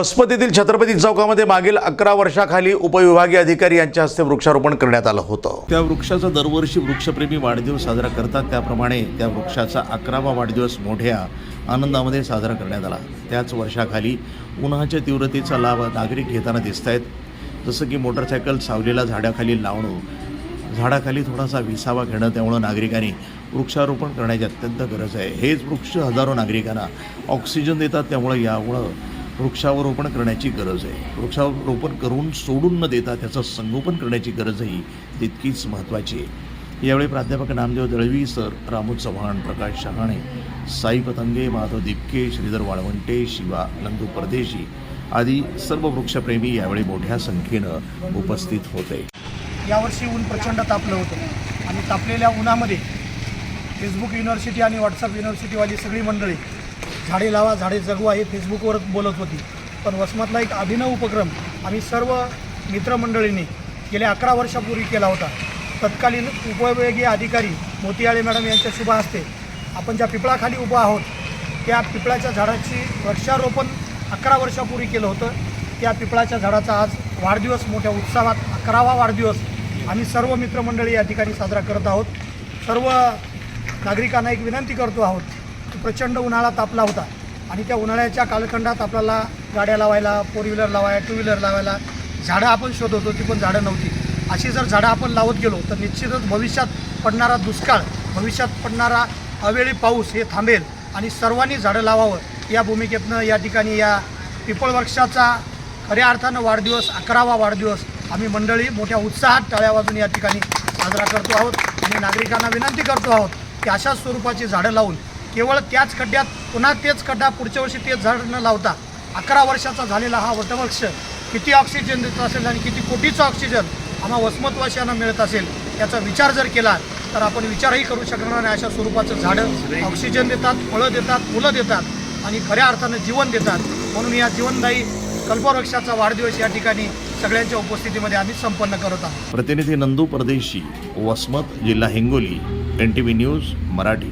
वसमतीतील छत्रपती चौकामध्ये मागील अकरा वर्षाखाली उपविभागीय अधिकारी यांच्या हस्ते वृक्षारोपण करण्यात आलं होतं. त्या वृक्षाचा दरवर्षी वृक्षप्रेमी वाढदिवस साजरा करतात. त्याप्रमाणे त्या वृक्षाचा अकरावा वाढदिवस मोठ्या आनंदामध्ये साजरा करण्यात आला. त्याच वर्षाखाली उन्हाच्या तीव्रतेचा लाभ नागरिक घेताना दिसत आहेत जसं की मोटरसायकल सावलीला झाडाखाली लावणं झाडाखाली थोडासा विसावा घेणं त्यामुळं नागरिकांनी वृक्षारोपण करण्याची अत्यंत गरज आहे. हेच वृक्ष हजारो नागरिकांना ऑक्सिजन देतात. त्यामुळं यामुळं वृक्षारोपण करण्याची गरज आहे. वृक्षारोपण करून सोडून न देता त्याचं संगोपन करण्याची गरजही तितकीच महत्त्वाची आहे. यावेळी प्राध्यापक नामदेव दळवी सर रामू चव्हाण प्रकाश शहाणे साई पतंगे माधव दिपके श्रीधर वाळवंटे शिवा नंदू परदेशी आदी सर्व वृक्षप्रेमी यावेळी मोठ्या संख्येनं उपस्थित होते. यावर्षी ऊन प्रचंड तापलं होतं आणि तापलेल्या उन्हामध्ये फेसबुक युनिव्हर्सिटी आणि व्हॉट्सअप युनिव्हर्सिटीवाली सगळी मंडळी झाडे लावा झाडे जगवा हे फेसबुकवर बोलत होती. पण वसमतला एक अभिनव उपक्रम आम्ही सर्व मित्रमंडळींनी गेल्या अकरा वर्षापूर्वी केला होता. तत्कालीन उपविभागीय अधिकारी मोतियाळे मॅडम यांच्या शुभ हस्ते आपण ज्या पिपळाखाली उभं आहोत त्या पिपळाच्या झाडाची वृक्षारोपण अकरा वर्षापूर्वी केलं होतं. त्या पिपळाच्या झाडाचा आज वाढदिवस मोठ्या उत्साहात अकरावा वाढदिवस आम्ही सर्व मित्रमंडळी या ठिकाणी साजरा करत आहोत. सर्व नागरिकांना एक विनंती करतो आहोत प्रचंड उन्हाळा तापला होता. आणि त्या उन्हाळ्याच्या कालखंडात आपल्याला गाड्या लावायला फोर व्हीलर लावायला टू व्हीलर लावायला झाडं आपण शोधत होती पण झाडं नव्हती. अशी जर झाडं आपण लावत गेलो तर निश्चितच भविष्यात पडणारा दुष्काळ भविष्यात पडणारा अवेळी पाऊस हे थांबेल. आणि सर्वांनी झाडं लावावं. या भूमिकेतनं या ठिकाणी या पिपळ वृक्षाचा खऱ्या अर्थानं वाढदिवस अकरावा वाढदिवस आम्ही मंडळी मोठ्या उत्साहात टाळ्या वाजून या ठिकाणी साजरा करतो आहोत. आणि नागरिकांना विनंती करतो आहोत की अशाच स्वरूपाची झाडं लावून केवळ त्याच खड्ड्यात पुन्हा तेच खड्डा पुढच्या वर्षी तेच झाड न लावता अकरा वर्षाचा झालेला हा वटवृक्ष किती ऑक्सिजन देत असेल आणि किती कोटीचा ऑक्सिजन आम्हा वसमतवासियांना मिळत असेल याचा विचार जर केला तर आपण विचारही करू शकणार नाही. अशा स्वरूपाचं झाडं ऑक्सिजन देतात फळं देतात फुलं देतात आणि खऱ्या अर्थानं जीवन देतात. म्हणून या जीवनदायी कल्पवृक्षाचा वाढदिवस या ठिकाणी सगळ्यांच्या उपस्थितीमध्ये आम्ही संपन्न करत आहोत. प्रतिनिधी नंदू परदेशी वसमत जिल्हा Hingoli N T V news Marathi.